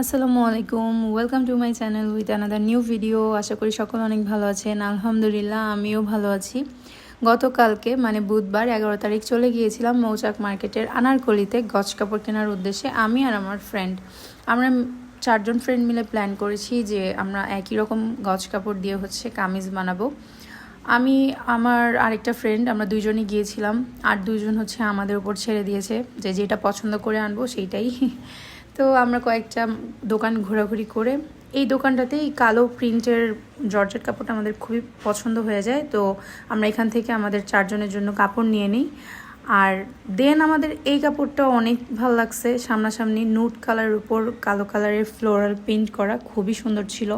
আসসালামু আলাইকুম। Welcome to my channel with another new video আশা করি সকল অনেক ভালো আছেন। আলহামদুলিল্লাহ, আমিও ভালো আছি। গতকালকে মানে বুধবার, এগারো তারিখ চলে গিয়েছিলাম মৌচাক মার্কেটের আনারকলিতে গছ কাপড় কেনার উদ্দেশ্যে আমি আর আমার ফ্রেন্ড আমরা চারজন ফ্রেন্ড মিলে প্ল্যান করেছি যে আমরা একই রকম গছ কাপড় দিয়ে হচ্ছে কামিজ বানাবো। আমি, আমার আরেকটা ফ্রেন্ড আমরা দুইজনই গিয়েছিলাম। আর দুইজন হচ্ছে আমাদের উপর ছেড়ে দিয়েছে যে যেটা পছন্দ করে আনব সেইটাই। তো আমরা কয়েকটা দোকান ঘোরাঘুরি করে এই দোকানটাতেই কালো প্রিন্টের জর্জেট কাপড়টা আমাদের খুবই পছন্দ হয়ে যায়। তো আমরা এখান থেকে আমাদের চারজনের জন্য কাপড় নিয়ে নিই। আর দেন আমাদের এই কাপড়টা অনেক ভালো লাগছে। সামনাসামনি নুট কালারের উপর কালো কালারের ফ্লোরাল প্রিন্ট করা খুবই সুন্দর ছিল।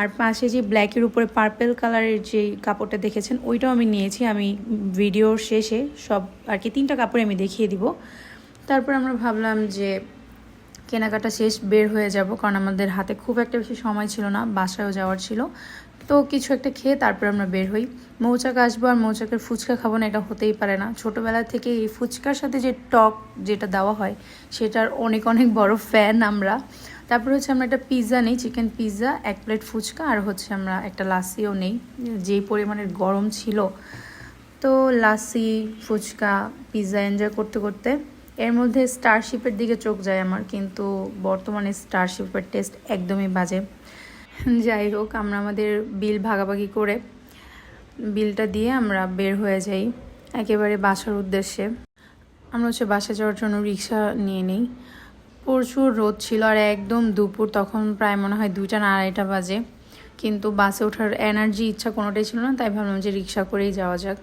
আর পাশে যে ব্ল্যাকের উপরে পার্পেল কালারের যে কাপড়টা দেখেছেন, ওইটাও আমি নিয়েছি। আমি ভিডিওর শেষে সব আর কি তিনটা কাপড় আমি দেখিয়ে দিব। তারপর আমরা ভাবলাম যে কেনাকাটা শেষ বের হয়ে যাব, কারণ আমাদের হাতে খুব একটা বেশি সময় ছিল না, বাসায়ও যাওয়ার ছিল। তো কিছু একটা খেয়ে তারপর আমরা বের হই। মৌচাক আসব আর মৌচাকের ফুচকা খাব না, এটা হতেই পারে না। ছোটোবেলা থেকে এই ফুচকার সাথে যে টক যেটা দেওয়া হয়, সেটার অনেক অনেক বড় ফ্যান আমরা। তারপর হচ্ছে আমরা একটা পিৎজা নেই চিকেন পিৎজা এক প্লেট ফুচকা, আর হচ্ছে আমরা একটা লাসিও নেই, যেই পরিমাণের গরম ছিল। তো লাসি, ফুচকা পিৎজা এনজয় করতে করতে এর মধ্যে স্টারশিপের দিকে চোখ যায় আমার, কিন্তু বর্তমানে স্টারশিপের টেস্ট একদমই বাজে। যাই হোক, আমরা আমাদের বিল ভাগাভাগি করে বিলটা দিয়ে আমরা বের হয়ে যাই একেবারে বাসার উদ্দেশ্যে। আমরা হচ্ছে বাসা যাওয়ার জন্য রিক্সা নিয়ে নিই। প্রচুর রোদ ছিল আর একদম দুপুর, তখন প্রায় মনে হয় দুইটা না আড়াইটা বাজে। কিন্তু বাসে ওঠার এনার্জি ইচ্ছা কোনোটাই ছিল না, তাই ভাবলাম যে রিক্সা করেই যাওয়া যাক।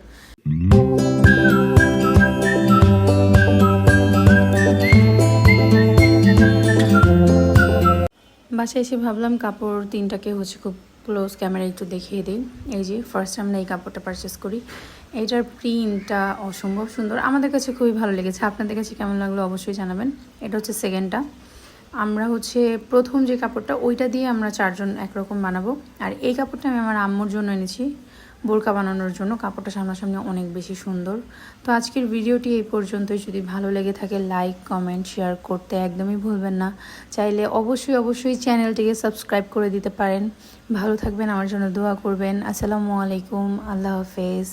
বাসায় এসে ভাবলাম কাপড় তিনটাকে হচ্ছে খুব ক্লোজ ক্যামেরা একটু দেখিয়ে দিই। এই যে ফার্স্ট আমরা এই কাপড়টা পারচেস করি। এইটার প্রিন্টটা অসম্ভব সুন্দর। আমাদের কাছে খুবই ভালো লেগেছে। আপনাদের কাছে কেমন লাগল অবশ্যই জানাবেন। এটা হচ্ছে সেকেন্ডটা আমরা হচ্ছে প্রথম যে কাপড়টা, ওইটা দিয়ে আমরা চারজন একরকম বানাবো। আর এই কাপড়টা আমি আমার আম্মুর জন্য এনেছি। বোরকা বানানোর জন্য কাপড়টা সামনাসামনি অনেক বেশি সুন্দর। তো আজকের ভিডিওটি এই পর্যন্তই। যদি ভালো লেগে থাকে লাইক কমেন্ট শেয়ার করতে একদমই ভুলবেন না। চাইলে অবশ্যই অবশ্যই চ্যানেলটিকে সাবস্ক্রাইব করে দিতে পারেন। ভালো থাকবেন, আমার জন্য দোয়া করবেন। আসসালামু আলাইকুম, আল্লাহ হাফেজ।